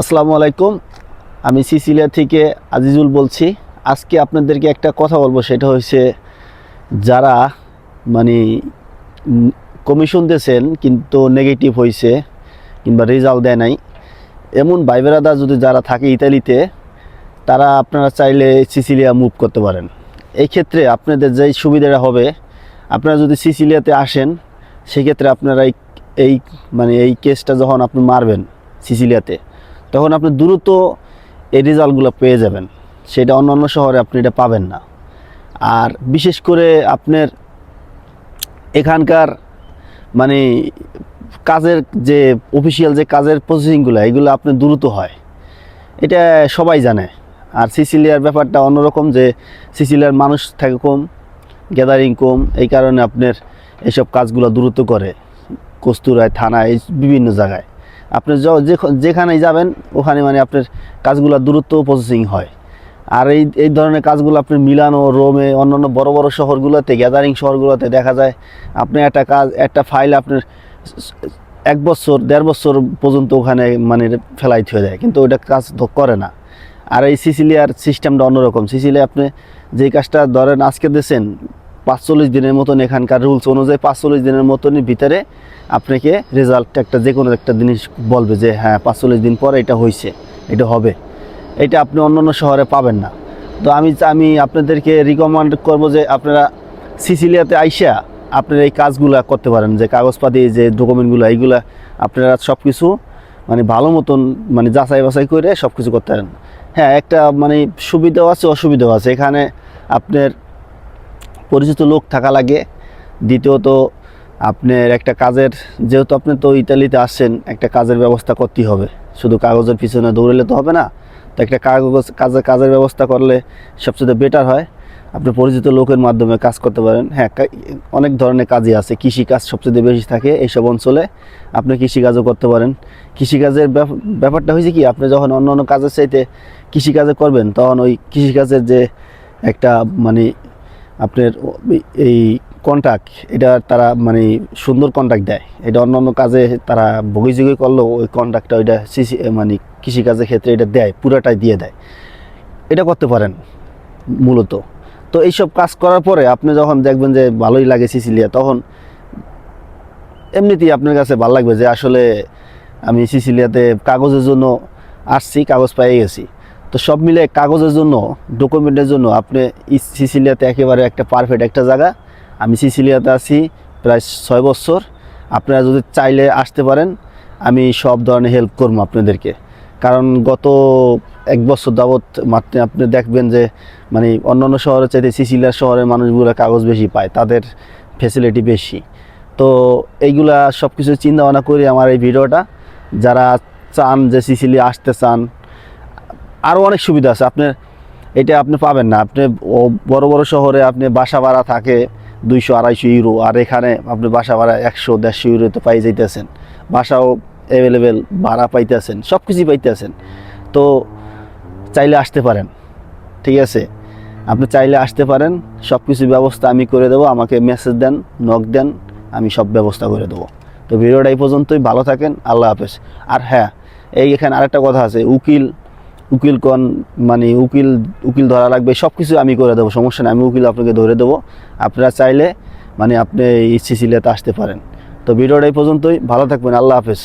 আসসালামু আলাইকুম। আমি সিসিলিয়া থেকে আজিজুল বলছি। আজকে আপনাদেরকে একটা কথা বলব, সেটা হচ্ছে যারা মানে কমিশন দিয়েছেন, কিন্তু নেগেটিভ হয়েছে কিংবা রেজাল্ট দেয় নাই। এমন ভাই বেরাদা যদি যারা থাকে ইতালিতে, তারা আপনারা চাইলে সিসিলিয়া মুভ করতে পারেন। এই ক্ষেত্রে আপনাদের যেই সুবিধাটা হবে, আপনারা যদি সিসিলিয়াতে আসেন, সেক্ষেত্রে আপনারা এই মানে এই কেসটা যখন আপনি মারবেন সিসিলিয়াতে তখন আপনি দ্রুত এই রেজাল্টগুলো পেয়ে যাবেন। সেটা অন্য অন্য শহরে আপনি এটা পাবেন না। আর বিশেষ করে আপনার এখানকার মানে কাজের যে অফিসিয়াল যে কাজের প্রসেসিংগুলো এগুলো আপনি দ্রুত হয়। এটা সবাই জানে। আর সিসিলিয়ার ব্যাপারটা অন্যরকম যে সিসিলিয়ার মানুষ থাকে কম গ্যাদারিং কম, এই কারণে আপনার এইসব কাজগুলো দ্রুত করে। কস্তুরায়, থানায় বিভিন্ন জায়গায়। আপনি যেখানেই যাবেন, ওখানে মানে আপনার কাজগুলো দ্রুত প্রসেসিং হয়। আর এই এই ধরনের কাজগুলো আপনি মিলানো, রোমে, অন্যান্য বড় বড় শহরগুলোতে গ্যাদারিং শহরগুলোতে দেখা যায়, আপনি একটা কাজ, একটা ফাইল আপনার এক বছর, দেড় বছর পর্যন্ত ওখানে মানে ফেলাইতে হয়ে যায়, কিন্তু ওইটা কাজ করে না। আর এই সিসিলিয়ার সিস্টেমটা অন্যরকম। সিসিলিয়া আপনি যে কাজটা ধরেন আজকে দিয়েছেন পাঁচচল্লিশ দিনের মতন এখানকার রুলস অনুযায়ী পাঁচচল্লিশ দিনের মতনই ভিতরে আপনাকে রেজাল্ট একটা যে কোনো একটা জিনিস বলবে যে হ্যাঁ পাঁচচল্লিশ দিন পরে এটা হয়েছে এটা হবে। এটা আপনি অন্য অন্য শহরে পাবেন না। তো আমি আমি আপনাদেরকে রিকমেন্ড করব যে আপনারা সিসিলিয়াতে আইসা আপনারা এই কাজগুলা করতে পারেন, যে কাগজপাতি, যে ডকুমেন্টগুলো এইগুলা আপনারা সব কিছু মানে ভালো মতন মানে যাচাই বাছাই করে সব কিছু করতে পারেন। হ্যাঁ একটা মানে সুবিধাও আছে, অসুবিধাও আছে। এখানে আপনার পরিচিত লোক থাকা লাগে। দ্বিতীয়ত, আপনার একটা কাজের, যেহেতু আপনি তো ইতালিতে আসছেন, একটা কাজের ব্যবস্থা করতেই হবে। শুধু কাগজের পিছনে দৌড়লে তো হবে না। তো একটা কাগজ কাজের কাজের ব্যবস্থা করলে সবচেয়ে বেটার হয়। আপনি পরিচিত লোকের মাধ্যমে কাজ করতে পারেন। হ্যাঁ অনেক ধরনের কাজই আছে। কৃষিকাজ সবচেয়ে বেশি থাকে এইসব অঞ্চলে। আপনি কৃষিকাজও করতে পারেন। কৃষিকাজের ব্যাপ- ব্যাপারটা হয়েছে কি, আপনি যখন অন্য অন্য কাজের চাইতে কৃষিকাজে করবেন, তখন ওই কৃষিকাজের যে একটা মানে আপনার এই কন্ট্রাক্ট এটা তারা মানে সুন্দর কন্ট্রাক্ট দেয়। এটা অন্য অন্য কাজে তারা বগিযোগী করলেও ওই কন্ট্রাক্টটা ওইটা সিসি মানে কৃষিকাজের ক্ষেত্রে এটা দেয়, পুরোটাই দিয়ে দেয়। এটা করতে পারেন, মূলত। তো এইসব কাজ করার পরে আপনি যখন দেখবেন যে ভালোই লাগে সিসিলিয়া তখন এমনিতেই আপনার কাছে ভালো লাগবে যে আসলে আমি সিসিলিয়াতে কাগজের জন্য আসছি, কাগজ পেয়ে গেছি। তো সব মিলে কাগজের জন্য ডকুমেন্টের জন্য আপনি সিসিলিয়াতে একেবারে একটা পারফেক্ট একটা জায়গা। আমি সিসিলিয়াতে আছি প্রায় ছয় বছর। আপনারা যদি চাইলে আসতে পারেন, আমি সব ধরনের হেল্প করব আপনাদেরকে। কারণ গত এক বছর যাবৎ মাত্র আপনি দেখবেন যে মানে অন্যান্য শহরের চাইতে সিসিলিয়ার শহরের মানুষগুলো কাগজ বেশি পায়, তাদের ফেসিলিটি বেশি। তো এইগুলা সব কিছু চিন্তা ভাবনা করে আমার এই ভিডিওটা, যারা চান যে সিসিলি আসতে চান আরও অনেক সুবিধা আছে। আপনার এটা আপনি পাবেন না। আপনি বড় বড় শহরে আপনি বাসা ভাড়া থাকে দুইশো, আড়াইশো ইউরো আর এখানে আপনি বাসা ভাড়া একশো, দেড়শো ইউরো তো পাই যাইতেছেন। বাসাও অ্যাভেলেবেল ভাড়া পাইতেছেন সব কিছুই পাইতেছেন। তো চাইলে আসতে পারেন। ঠিক আছে? আপনি চাইলে আসতে পারেন। সব কিছু ব্যবস্থা আমি করে দেবো। আমাকে মেসেজ দেন নক দেন, আমি সব ব্যবস্থা করে দেবো। তো ভিডিওটা এই পর্যন্তই। ভালো থাকেন। আল্লাহ হাফেজ। আর হ্যাঁ এই এখানে আরেকটা কথা আছে। উকিল উকিল কন মানে উকিল উকিল ধরা লাগবে সব কিছু আমি করে দেবো, সমস্যা নেই, আমি উকিল আপনাকে ধরে দেবো। আপনারা চাইলে মানে আপনি এই সিসিলিয়াতে আসতে পারেন। তো ভিডিওটা এই পর্যন্তই, ভালো থাকবেন, আল্লাহ হাফেজ।